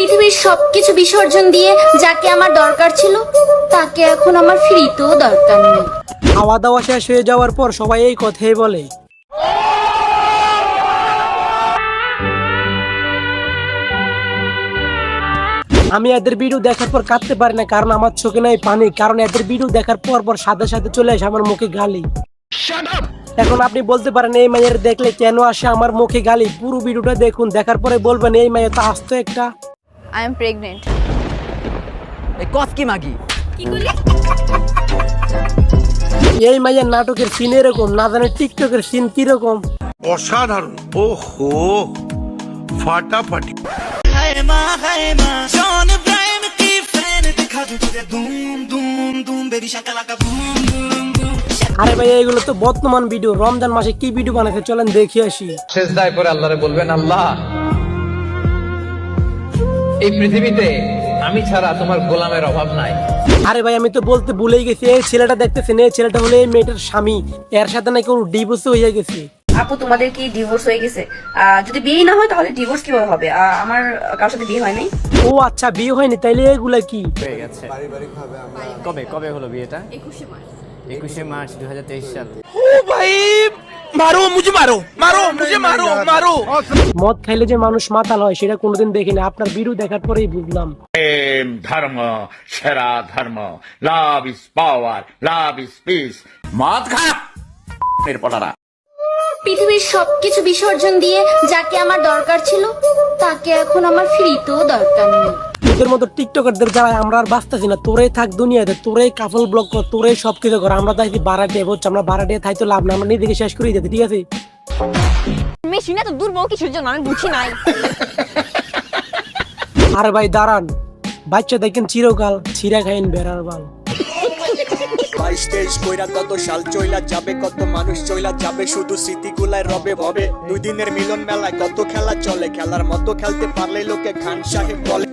পৃথিবীর সবকিছু বিসর্জন দিয়ে যাকে আমার দরকার ছিল তাকে এখন আমার ফ্রিতেও দরকার নেই। খাওয়া দাওয়া শেষ হয়ে যাওয়ার পর সবাই এই কথাই বলে। আমি এদের ভিডিও দেখার পর কাঁদতে পারি না কারণ আমার চোখে নাই পানি কারণ এদের ভিডিও দেখার পর পর সাথে সাথে চলে আসে আমার মুখে গালি। এখন আপনি বলতে পারেন এই মায়ের দেখলে কেন আসে আমার মুখে গালি? পুরো ভিডিওটা দেখুন দেখার পরে বলবেন এই মায়ের তো আসতো একটা আই এম প্রেগনেন্ট এই কস কি মাগি? এই মায়ের নাটকের সিন এরকম না জানে টিকটকের সিন কীরকম। অসাধারণ। ওহো ফাটাফাটি। আরে ভাই এগুলো তো বর্তমান ভিডিও রমজান মাসে কি ভিডিও বানাতে চলেন দেখি আসি। শেষদায় করে আল্লাহরে বলবেন আল্লাহ এই পৃথিবীতে আমি ছাড়া তোমার গোলামের অভাব নাই। আরে ভাই আমি তো বলতে ভুলেই গেছি এই ছেলেটা দেখতেছেন এই ছেলেটা হলো এই মেয়েটার স্বামী এর সাথে নাকি ওর ডিভোর্স হয়ে গেছে। আপু তোমাদের কি ডিভোর্স হয়ে গেছে? যদি বিয়ে না হয় তাহলে ডিভোর্স কীভাবে হবে? আমার কারোর সাথে বিয়ে হয় নাই ও আচ্ছা বিয়ে হয়নি তাইলে এগুলা কি? হয়ে গেছে। কবে কবে হলো বিয়েটা? একুশে মার্চ। একুশে মার্চ দু হাজার তেইশ সাল মদ খাইলে যে মানুষ মাতাল হয় সেটা কোনোদিন দেখিনি আপনার ভিডিও দেখার পরেই বুঝলাম। প্রেম ধর্ম সেরা ধর্ম। Love is power love is peace মদ খা। এরপরারা পৃথিবীর সবকিছু বিসর্জন দিয়ে যাকে আমার দরকার ছিল তাকে এখন আমার ফ্রিতেও দরকার নেই। তোদের মতো টিকটকারদের যারা আমরা আর বাঁচতেছি না। তোরাই থাক দুনিয়াতে তোরে কাপল ব্লক কর তোরাই সব কিছু কর। আমরা তাই বারাটে হচ্ছে আমরা বারাটে থাই তো লাভ না আমরা নিজেকে শেষ করে যেতে ঠিক আছে? মেশিন এত দুর্বল কিছুর জন্য আমি বুঝি নাই। আরে ভাই দাঁড়ান। বাচ্চা দেখেন চিরকাল ছিঁড়া খাইন বেড়ার বাল। বাইশ তেইশ কইরা কত সাল চইলা যাবে কত মানুষ চইলা যাবে শুধু স্মৃতিগুলায় রবে ভবে। দুই দিনের মিলন মেলায় কত খেলা চলে খেলার মতো খেলতে পারলে লোকে খান সাহেব বলে।